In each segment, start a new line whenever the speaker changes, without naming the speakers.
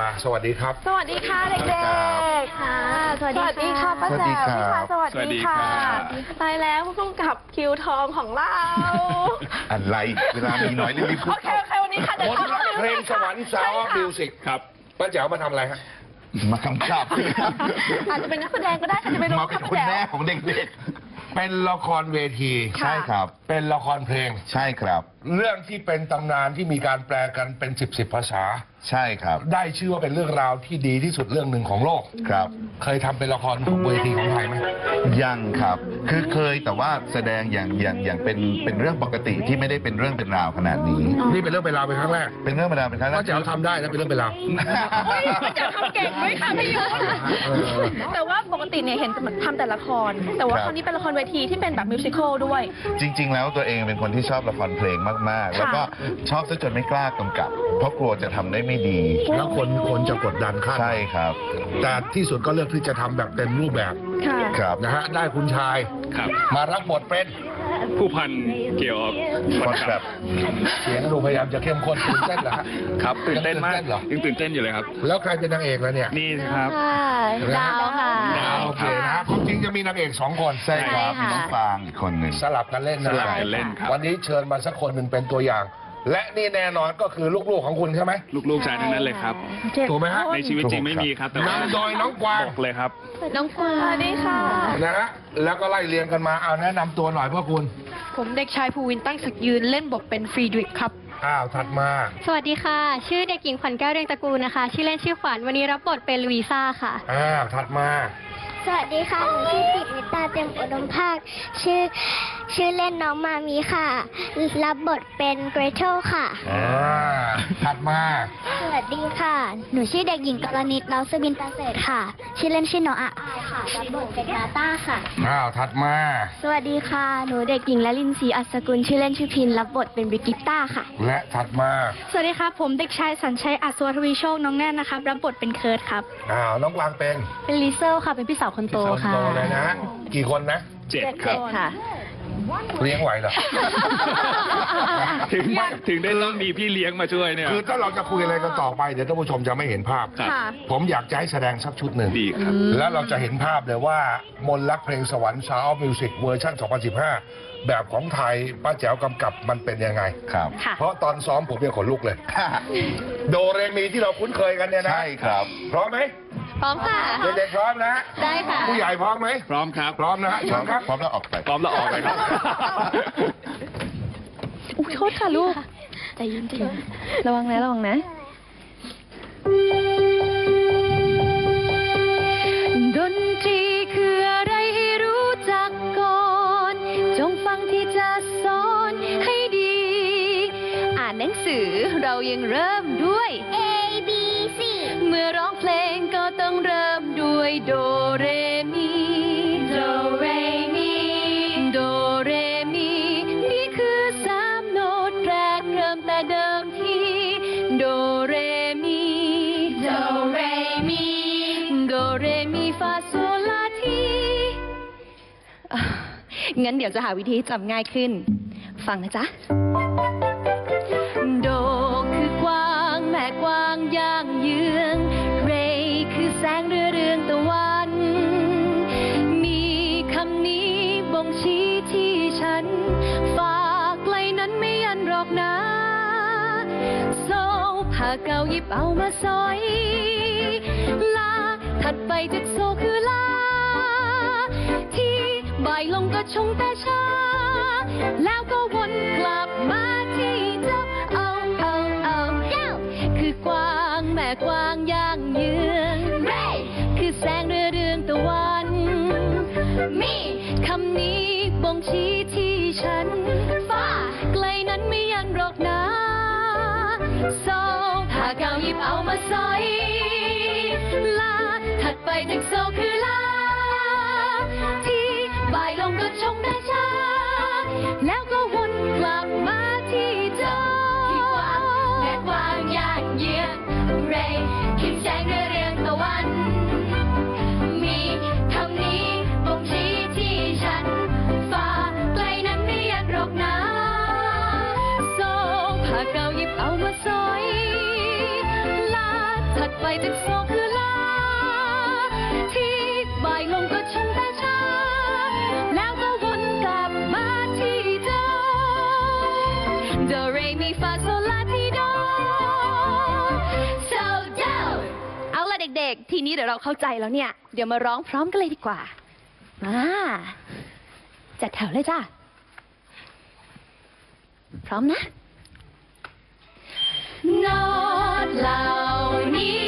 มา สวัสดีครับ
สวัสดีค่ะเด็กๆค่ะ สวัสดีค่ะป้า
สวัส
แจ๋
ดี
ว
ครับ
พี่ค่ะสวัส
สวัสดี
ดี
ครั
ค่ะ
บ
ตายแล้วผู้กำกับคิวทองของเรา
อะไรเวลามีน้อยรีบๆพู
โอ
ด
เคโอเควันนี้ค่ะ
ค
เดี๋ยวน
รักเพลงสวรรค์สาวมิวสิก
ครับ
ป้าแจ๋วมาทำอะไรฮะ
มากำกับ
อาจจะเป็นนักแสดงก็ได้ค่ะจะไปรู้
มาเป็น
ค่ะ
คุณ
ป้า
แม่
แจ๋ว
ของเด็ก
เป็นละครเวที
ๆใช่ครับ
เป็นละครเพลง
ใช่ครับ
เรื่องที่เป็นตำนานที่มีการแปลกันเป็นสิบสิบภาษา
ใช่ครับ
ได้ชื่อว่าเป็นเรื่องราวที่ดีที่สุดเรื่องหนึ่งของโลก
ครับ
เคยทำเป็นละครของเวทีของไทยไหม
ยังครับ คือเคยแต่ว่าแสดงอย่างอย่างอย่างเป็นเป็นเรื่องปกติที่ไม่ได้เป็นเรื่องเป็นราวขนาดนี้
นี่เป็นเรื่องเป็นราวเป็นครั้งแรก
เป็นเรื่องเป็นราวเป็นครั้งแร
ป้ากแจ๋วทำได้นะเป็นเรื่องเป็นราว
เฮ้ยป้าแจ๋วทำเก่งด้วยค่ะพี่ยุทธ
เออ
แต่ว่าปกติเนี่ยเห็นทำแต่ละคร แต่ว่า
ครับ
คราวนี้เป็นละครเวทีที่เป็นแบบมิวสิควลด้วย
จริง ๆ แล้วตัวเองเป็นคนที่ชอบละครเพลงมาก ๆ แล้วก็ชอบซะจนไม่กล้ากำกับ เพราะกลัวจะทำได้ไม่ดี
แล้วคนคนจะกดดันคาดหวัง
ใช่ครับ
แต่ที่สุดก็เลือกที่จะทำแบบเต็มรูปแบบ
ค่ะ
ครับ
นะฮะได้คุณชาย
ครับ
มารับบทเป็น
ผู้พันเกี่ยวกับ
คนแบบ
เสียงดูพยายามจะเข้มข้นตื่นเต้นเหรอฮะ
ครับตื่นเต้นมาก
ตื่นเต้นเหรอ
ยังตื่นเต้นอยู่เลยครับ
แล้วใครเป็นนางเอกแล้วเนี่ย
นี่ครับ
ดาวค่ะ
ดาว
โอเคนะความจริงจะมีนางเอกสองคน
ใช่ครับ
ใช่ค่ะ
มีน้องฟางอีกคนหนึ่ง
สลับกันเล่นนะ
สลับกันเล่นครับ
วันนี้เชิญมาสักคนหนึ่งเป็นตัวอย่าง และนี่แน่นอนก็คือลูกๆของคุณใช่ไหม
ลูกๆชายทั้งนั้นเลยครับ
ถูกไหมฮะ
ในชีวิตจริงไม่มีครับแต่ว่านำ
โดยน้องกวาง
บอกเลยครับ
น้องกวางสวัสดีค่ะ
นะฮะแล้วก็ไล่เรียงกันมาเอาแนะนำตัวหน่อยพ่อคุณ
ผมเด็กชายภูวินตั้งสักยืนเล่นบทเป็นฟรีดริกครับ
อ้าวถัดมา
สวัสดีค่ะ ชื่อเด็กหญิงขวัญแก้วเรียงตระกูลนะคะ ชื่อเล่นชื่อขวัญ วันนี้รับบทเป็นลุยซ่าค่ะ
อ้าวถัดมา
สวัสดีค่ะ หนูชื่อปิดวิตาเต็มอุดมภาค ชื่อชื่อเล่นน้องมามีค่ะ รับบทเป็นเกรเทลค่ะ
อ่าถัดมา
สวัสดีค่ะ หนูชื่อเด็กหญิงกรณิตเลาสบินตาเศษค่ะ ชื่อเล่นชื่อน้องอาอายค่ะ รับบทเป็นนาต้าค่ะ
อ้าวถัดมา
สวัสดีค่ะ หนูเด็กหญิงละลินศรีอัศกุล ชื่อเล่นชื่อพิน รับบทเป็นบริกิต้าค่ะ
และถัดมา
สวัสดีครับ ผมเด็กชายสัญชัยอัศวทวีโชคน้องแน่นนะครับ รับบทเป็นเคิร์ดครับ
อ้าวน้องกวางเป็น
เป็นลิเซลค่ะ เป็นพี่สาวคนโต
คน
ค่ะ
โตเลยนะ กี่คนนะ
เจ็ดครับ
ค่ะ
เลี้ยงไหวเหรอ
ถึงถึงได้ต้องมีพี่เลี้ยงมาช่วยเนี่ย
คือถ้าเราจะคุยอะไรกันต่อไป เดี๋ยวท่านผู้ชมจะไม่เห็นภาพ
ครับ
ค่ะ
ผมอยากจะให้แสดงสักชุดหนึ่ง
ดีครับ
แล้วเราจะเห็นภาพเลยว่า มนต์รักเพลงสวรรค์ Sound of Music เวอร์ชัน2015 แบบของไทยป้าแจ๋วกำกับมันเป็นยังไง
ครับ
ค่ะ
เพราะตอนซ้อมผมยังขนลุกเลย โดเรมีที่เราคุ้นเคยกันเนี่ยนะ
ใช่ครับ
พร้อมไหม
พร้อมค่ะ
เด็กๆพร้อมนะ
ได้ค่ะ
ผู้ใหญ่พร้อมไหม
พร้อมครับ
พร้อมนะฮะ
พร้
เชิ
อ
ญ
ม
ครับ
พร้อมแล้วออกไป
พร้อมแล้วออกเลยครับ
อุ้ยโทษค่ะลูก ใจเย็นใจเย็นระวังนะระวังนะ
อ่านหนังสือเรายังเริ่มด้วย
A B C
เมื่อร้องเพลงก็ต้องเริ่มด้วยโดเรมีโดเรมีโดเรมีนี่คือสามโน้ตแรกเริ่มแต่เดิมทีโดเรมีโดเรมีโดเรมีฟาโซลาทีอะงั้นเดี๋ยวจะหาวิธีจำง่ายขึ้น ฟังนะจ๊ะ อกนะโซผ้าเก่าหยิบเอามาสอย ลา ถัดไปจากโซคือลา ที่บ่ายลงก็ชงแต่ช้า แล้วก็วนกลับมา ผ้าเก่าห เด็ก
ๆ ทีนี้เดี๋ยวเราเข้าใจแล้วเนี่ย เดี๋ยวมาร้องพร้อมกันเลยดีกว่า มาจัดแถวเลยจ้าพร้อมนะ
โน้ตเหล่านี้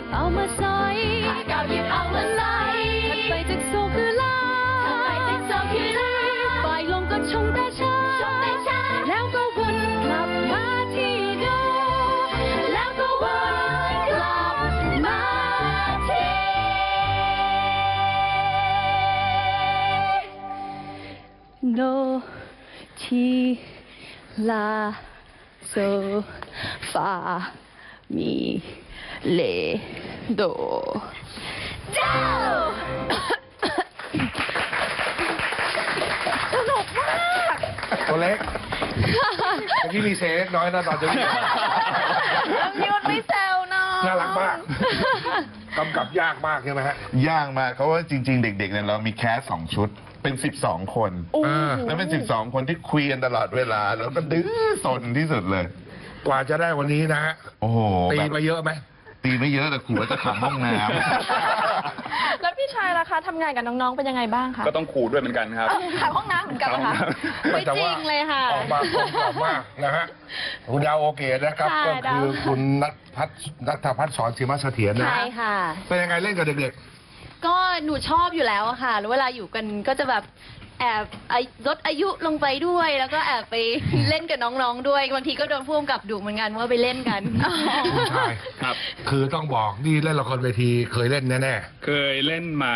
ยิบเอามาใส่ถ้าเก่าหยิบเอามาไล่ถัดไปจากโซคือลาถัดไปจากโซคือลาบ่ายลงก็ชงแต่ชาชงแต่ชาแล้วก็วนกลับมาที่โดแล้วก็วนกลับมาที่
โนทีลาโซฟามี เลโด
เจ้า
ตัวเล็กเมื่อกี้มีเซเล็กน้อยนะตอนจะวิ่ง
ยุดไม่แซวน้อง
น่ารักมากกำกับยากมากใช่ไหมฮะ
ย่างมากเพราะว่าจริง ๆ เด็กๆเนี่ยเรามีแคสสองชุดเป็น 12 คน
อ่า
แล้วเป็น 12 คนที่คุยกันตลอดเวลา แล้วก็ดื้อสนที่สุดเลย
กว่าจะได้วันนี้นะฮะ
โอ้โห
ตี
แบบ
ไปเยอะไหม
ตีไม่เยอะแต่ขู่ว่าจะขับห้องน้
แล้วพี่ชายล่ะคะทำงานกับน้องๆเป็นยังไงบ้างคะ
ก็ต้องขู่ด้วยเหมือนกันครับ
ขายห้องน้ำเหมือนกันเหรอคะไม่จริงเลยค่ะ
ออกมากลมกล่อมมากนะฮะคุณดาวโอเคนะครับ
ค่ะ
ก็คือ
ดาว
คุณนัทพัฒน์นัทพัฒน์สอนศิมาเสถียรนะ
ใช่
ฮะ
ค่ะ
เป็นยังไงเล่นกับเด็ก
ก็หนูชอบอยู่แล้วอะค่ะ แล้วเวลาอยู่กันก็จะแบบ แอบไอ้ลดอายุลงไปด้วย แล้วก็แอบไปเล่นกับน้องๆด้วยบางทีก็โดนพ่วงกับดุเหมือนกันว่าไปเล่นกัน
ๆคุณชาย
ครับ
คือต้องบอกนี่เล่นละครเวทีเคยเล่นแน่
เคยเล่นมา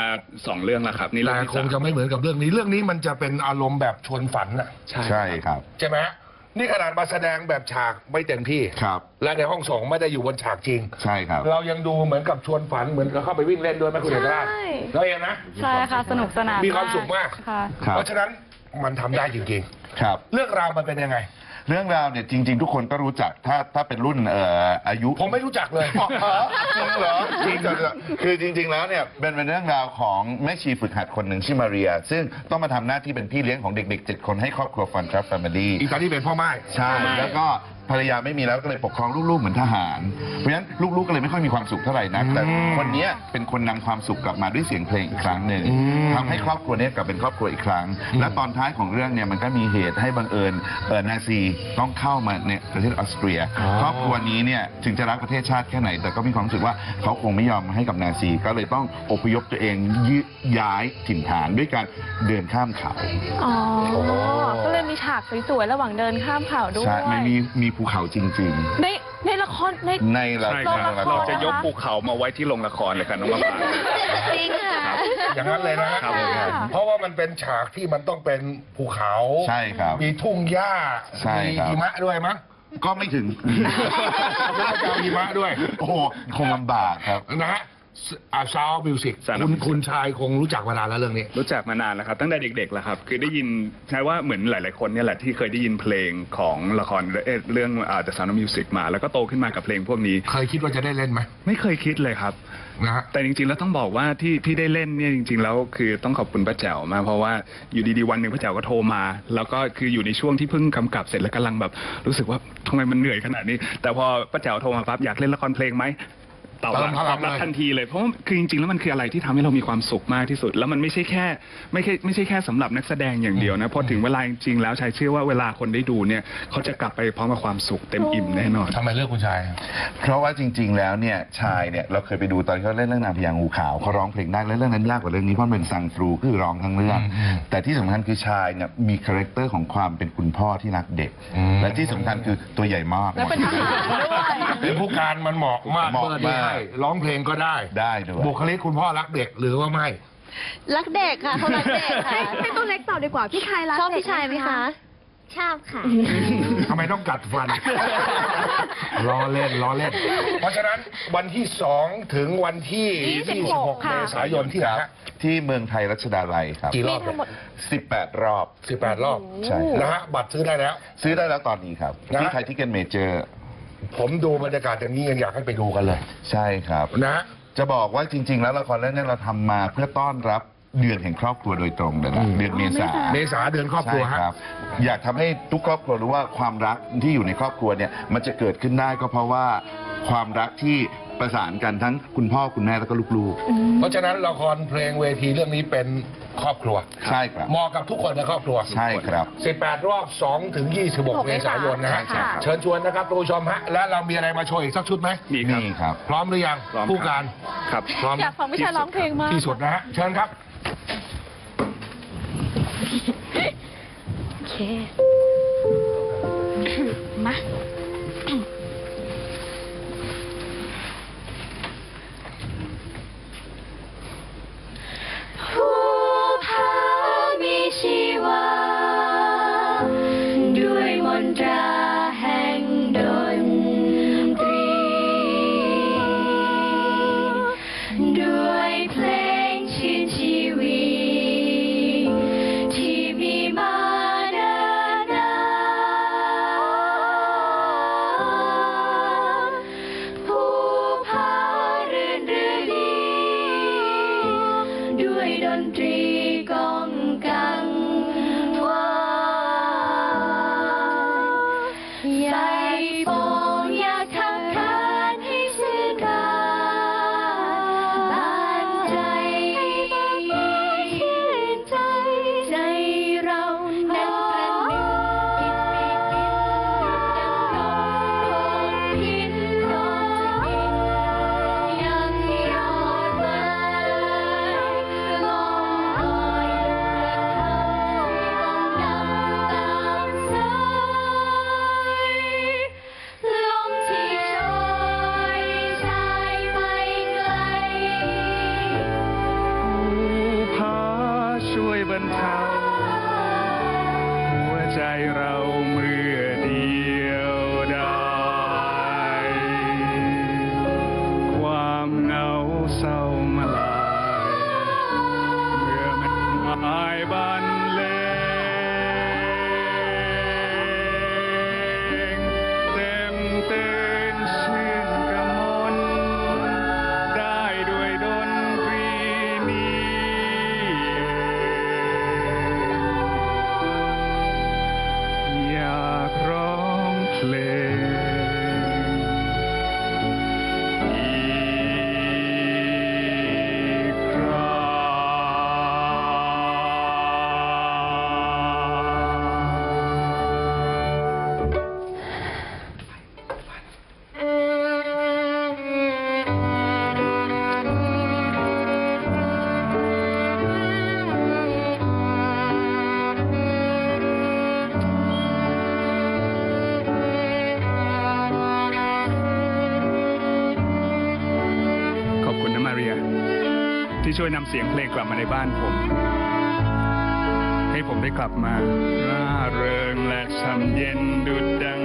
สองเรื่องแล้วครับ นี่
ๆ
เรื่
แต่
องที่
คงจะ
สาม
ไม่เหมือนกับเรื่องนี้ เรื่องนี้มันจะเป็นอารมณ์แบบชวนฝันน่ะ
ใช่ำ
ใช่ครับ
ใช่ไหมฮะ นี่ขนาดมาแสดงแบบฉากไม่เต็มที่
ครับ
และในห้องส่งไม่ได้อยู่บนฉากจริง
ใช่ครับ
เรายังดูเหมือนกับชวนฝันเหมือนกับเข้าไปวิ่งเล่นด้วยไหมคุณเอกราช
ใช่
เราเองนะ
ใช่ค่ะ สนุกสนาน
มีความสุขมาก
ค่ะ
ครับ
เพราะฉะนั้นมันทำได้จริง
ครับ
ๆ เรื่องราวมันเป็นยังไง
เรื่องราวเนี่ยจริง ๆ ทุกคนก็รู้จักถ้าถ้าเป็นรุ่นเอ่ออายุ
ผมไม่รู้จักเลย
อ๋อจริงเหรอจริงเหรอคือจริง ๆ แล้วเนี่ยเป็นเป็นเรื่องราวของแม่ชีฝึกหัดคนหนึ่งชื่อมาเรีย ซึ่งต้องมาทำหน้าที่เป็นพี่เลี้ยงของเด็กๆเจ็ดคนให้ครอบครัวฟันครับแฟมิลี่
อีกตอนที่เป็นพ่อไม้
ใช่ แล้วก็ ภรรยาไม่มีแล้วก็เลยปกครองลูกๆเหมือนทหาร เพราะฉะนั้นลูกๆก็เลยไม่ค่อยมีความสุขเท่าไหร่นักแต่
อืม
คนเนี้ยเป็นคนนำความสุขกลับมาด้วยเสียงเพลงอีกครั้งหนึ่ง
อืม
ทำให้ครอบครัวเนี้ยกลับเป็นครอบครัวอีกครั้ง
อืม
และตอนท้ายของเรื่องเนี่ยมันก็มีเหตุให้บังเอิญเอ่อนาซีต้องเข้ามาในประเทศออสเตรีย ครอบครัวนี้เนี่ยถึงจะรักประเทศชาติแค่ไหน แต่ก็มีความรู้สึกว่าเขาคงไม่ยอมให้กับนาซีก็เลยต้องอพยพตัวเองยืย้ายถิ่นฐานด้วยการเดินข้ามเขา
อ๋อ ก็เลยมีฉากสวยๆ ระหว่างเดินข้ามเขาด้วย
ใช่มันมีมีภูเขาจริง
ในในละครใน
ๆ ในละ
ใช่
ค
ครับ
ร
เราจะยกภูเขามาไว้ที่โรงละครเลยครับน้องมะปราง
จริงค่ะ
อย่างนั้นเลยนะฮะ
ครับผม
เพราะว่ามันเป็นฉากที่มันต้องเป็นภูเขา
ใช่ครับ
มีทุ่งหญ้า
ใช่
มี
ครับ
หิมะด้วยมั้ง
ก็ไม่ถึง
แล้วก็จะเอาหิมะด้วย
โอ้โหคงลำบากครับ
นะฮะ อาซาวมิวสิก
Sound of
คุณ
Music
คุณชายคงรู้จักมานานแล้วเรื่องนี้
รู้จักมานานแล้วครับ ตั้งแต่เด็กๆแล้วครับ คือได้ยินใช่ว่าเหมือนหลายๆคนเนี่ยแหละที่เคยได้ยินเพลงของละครเอ่อเรื่องอ่า The Sound of Music มา แล้วก็โตขึ้นมากับเพลงพวกนี้
เคยคิดว่าจะได้เล่นไหม
ไม่เคยคิดเลยครับ
นะฮะ
แต่จริงๆ แล้วต้องบอกว่าที่ที่ได้เล่นเนี่ยจริง ๆ แล้วคือต้องขอบคุณป้าแจ๋วมากเพราะว่าอยู่ดีๆวันหนึ่งป้าแจ๋วก็โทรมา แล้วก็คืออยู่ในช่วงที่เพิ่งกำกับเสร็จแล้วกำลังแบบ รู้สึกว่าทำไมมันเหนื่อยขนาดนี้ แต่พอป้าแจ๋วโทรมาปั๊บอยากเล่นละครเพลงไหม ตอบรับ
เติมพลัง
ตอบรับ
เลย
ทันทีเลยเพราะว่าคือจริงๆแล้วมันคืออะไรที่ทำให้เรามีความสุขมากที่สุด แล้วมันไม่ใช่แค่ไม่ใช่ไม่ใช่แค่สำหรับนักแสดงอย่างเดียวนะพอถึงเวลาจริงๆแล้วชายเชื่อว่าเวลาคนได้ดูเนี่ยเขาจะกลับไปพร้อมกับความสุขเต็มอิ่มแน่นอน
ทำไมเลือกคุณชาย
เพราะว่าจริง ๆ แล้วเนี่ยชายเนี่ยเราเคยไปดูตอนเขาเล่นเรื่องนางพญางูขาวเขาร้องเพลงได้และเรื่องนั้นยากกว่าเรื่องนี้เพราะมันเป็นซังทรูคือร้องทั้งเรื่อง
อืมอืม
แต่ที่สำคัญคือชายเนี่ยมีคาแรคเตอร์ของความเป็นคุณพ่อที่รักเด็ก
อืม
และที่สำคัญคือตัวใหญ่มาก
แล้วเป็นทหารด้วย
เป็นผู้การมันเหมาะมาก
เหมาะ
เมื่อที่
มาก
ให้ร้องเพลงก็ได้
ได้ด้วย
บุคลิกคุณพ่อรักเด็กหรือว่าไม่
รักเด็กค่ะเขารักเด็กค่ะ
ให้ตัวเล็กตอบดีกว่าพี่ชายรัก
ชอบ
เด็ก
พี่ชายไหมคะ
ชอบค่ะ
ทำไมต้องกัดฟัน ล้อเล่นล้อเล่น เพราะฉะนั้นวันที่สองถึงวันที่26 เมษายนที่ไหน
ครับ
ฮะ
ที่เมืองไทยรัชดาลัยครับ
กี่รอบ
มีทั้งหมด
18 รอบ
สิบแปดรอบ
ใช่
นะฮะบัตรซื้อได้แล้ว
ซื้อได้แล้วตอนนี้ครับ
นะ
ที่ไทยที่เกนเมเจอร์
ผมดูบรรยากาศอย่างนี้ยังอยากให้ไปดูกันเลย
ใช่ครับ
นะฮะ
จะบอกว่าจริง ๆ แล้วละครเรื่องนี้เราทำมาเพื่อต้อนรับเดือนแห่งครอบครัวโดยตรงเลยนะ
อืม
เดือนเมษา
เมษาเดือนครอบครัว
ใช่
ฮะ
ครับ อยากทำให้ทุกครอบครัวรู้ว่าความรักที่อยู่ในครอบครัวเนี่ยมันจะเกิดขึ้นได้ก็เพราะว่าความรักที่ ประสานกันทั้งคุณพ่อคุณแม่แล้วก็ลูก
เพราะฉะนั้นละครเพลงเวทีเรื่องนี้เป็นครอบครัว
ๆ ใช่ครับ
เหมาะกับทุกคนในครอบครัว
ใช่ครับ
18 รอบ 2 ถึง 26 เมษายนนะฮะ
ใช่ครับ
เชิญชวนนะครับทุกผู้ชมฮะ และเรามีอะไรมาโชว์อีกสักชุดไหม
มีครับ
นี่ครับ
พร้อมหรือยัง
พร้อม
ผู้การ
ครับ
พร้อม
อยากฟังพี่ชายร้องเพลงมาก
ที่สุดนะฮะ เชิญครับ
โอเค นำเสีย
งเพลงกลับมาในบ้านผม ให้ผมได้กลับมาร่าเริงและช่ำเย็นดุดดัง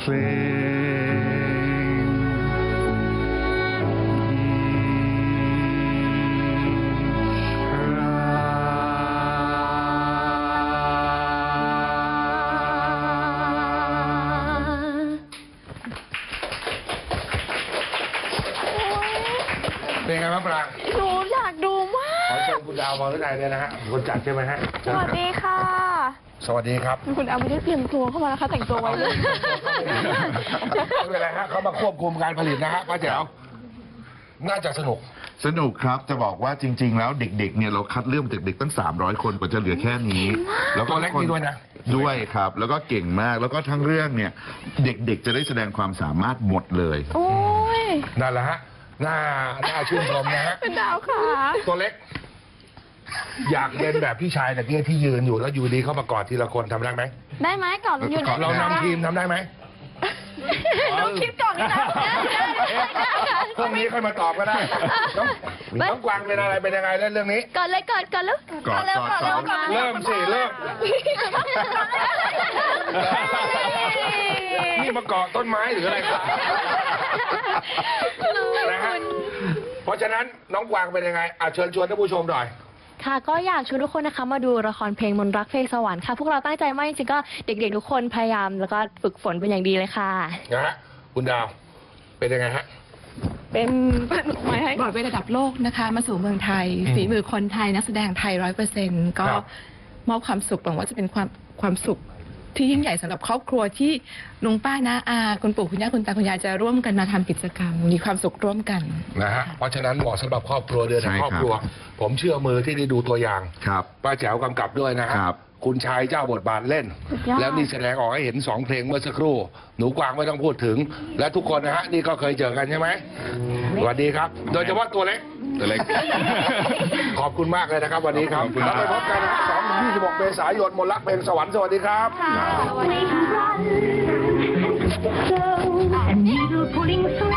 เพลงรัก
เป็นไงบ้างปราง
หนูอยากดูมาก
ขอเชิญคุณดาวมาด้วยเนี่ยนะฮะคนจัดใช่ไหมฮะ
สวัสดีค่ะ
สวัสดีครับ
คุณอาไม่ได้เตรียมตัวเข้ามานะคะ แต่งตัวไว้เลย
ไม่เป็นไรฮะเขามาควบคุมการผลิตนะฮะป้าแจ๋วน่าจะสนุก
สนุกครับจะบอกว่าจริง ๆ แล้วเด็กๆเนี่ยเราคัดเลือกเด็กๆตั้ง 300 คนกว่าจะเหลือแค่นี้ แล้ว
ตัวเล็กนี่ด้วยนะ
ด้วยครับ แล้วก็เก่งมากแล้วก็ทั้งเรื่องเนี่ยเด็กๆจะได้แสดงความสามารถหมดเลย
โอ้ย
นั่นแหละฮะน่าน่าชื่นชมนะฮะ
เป็นดาวค่ะ
ตัวเล็ก อยากเรียนแบบพี่ชายตะเกียที่ยืนอยู่แล้วอยู่ดีเขามากอดทีละคนทำได้ไหม
ได้ไหมก่อนมันอยู่ไหน
เรานำทีมทำได้ไหม
เราคิดก่อนนะ
พรุ่งนี้ค่อยมาตอบก็ได้น้องน้องกวางเป็นอะไรเป็นยังไงเล่นเรื่องนี้
ก่อนเลยก่อนก่อนแล้ว
ก่อนก่อนก่อน
เริ่มสิเริ่มนี่มาเกาะต้นไม้หรืออะไรครับนะฮะเพราะฉะนั้นน้องกวางเป็นยังไงอะเชิญชวนท่านผู้ชมหน่อย
ค่ะก็อยากชวนทุกคนนะคะมาดูละครเพลงมนต์รักเพลงสวรรค์ค่ะ พวกเราตั้งใจมากจริงๆก็เด็กๆ ทุกคนพยายามแล้วก็ฝึกฝนเป็นอย่างดีเลยค่ะ
นะฮะคุณดาวเป็นยังไงฮะ
เป็นบอดเวย์ระดับโลกนะคะ มาสู่เมืองไทย
อืม
ฝีมือคนไทยนักแสดงไทยร้อยเปอร์เซ็นต์ก็
ครับ
มอบความสุขหวังว่าจะเป็นความความสุข ที่ยิ่งใหญ่สำหรับครอบครัวที่ลุงป้าน้าอาคุณปู่คุณย่าคุณตาคุณยายจะร่วมกันมาทำกิจกรรม มีความสุขร่วมกัน
นะฮะเพราะฉะนั้นเหมาะสำหรับครอบครัวเดือน
ใช่
ครอบครัว ผมเชื่อมือที่ได้ดูตัวอย่าง
ครับ
ป้าแจ๋วกำกับด้วยนะฮะ
ครับ
คุณชายเจ้าบทบาทเล่น
สุดยอด
แล้วนี่แสดงออกให้เห็นสองเพลงเมื่อสักครู่ หนูกวางไม่ต้องพูดถึง และทุกคนนะฮะนี่ก็เคยเจอกันใช่ไหมสวัสดีครับ โดยเฉพาะตัวเล็ก
ตัวเล็ก
ขอบคุณมากเลยนะครับ วันนี้ครับ
ขอบคุณ
แล้ว
ครั
ไป
บ
พบกันนะฮะ2ถึง26เมษายนมนต์รักเพลงสวรรค์สวัสดีครับ
A needle pulling through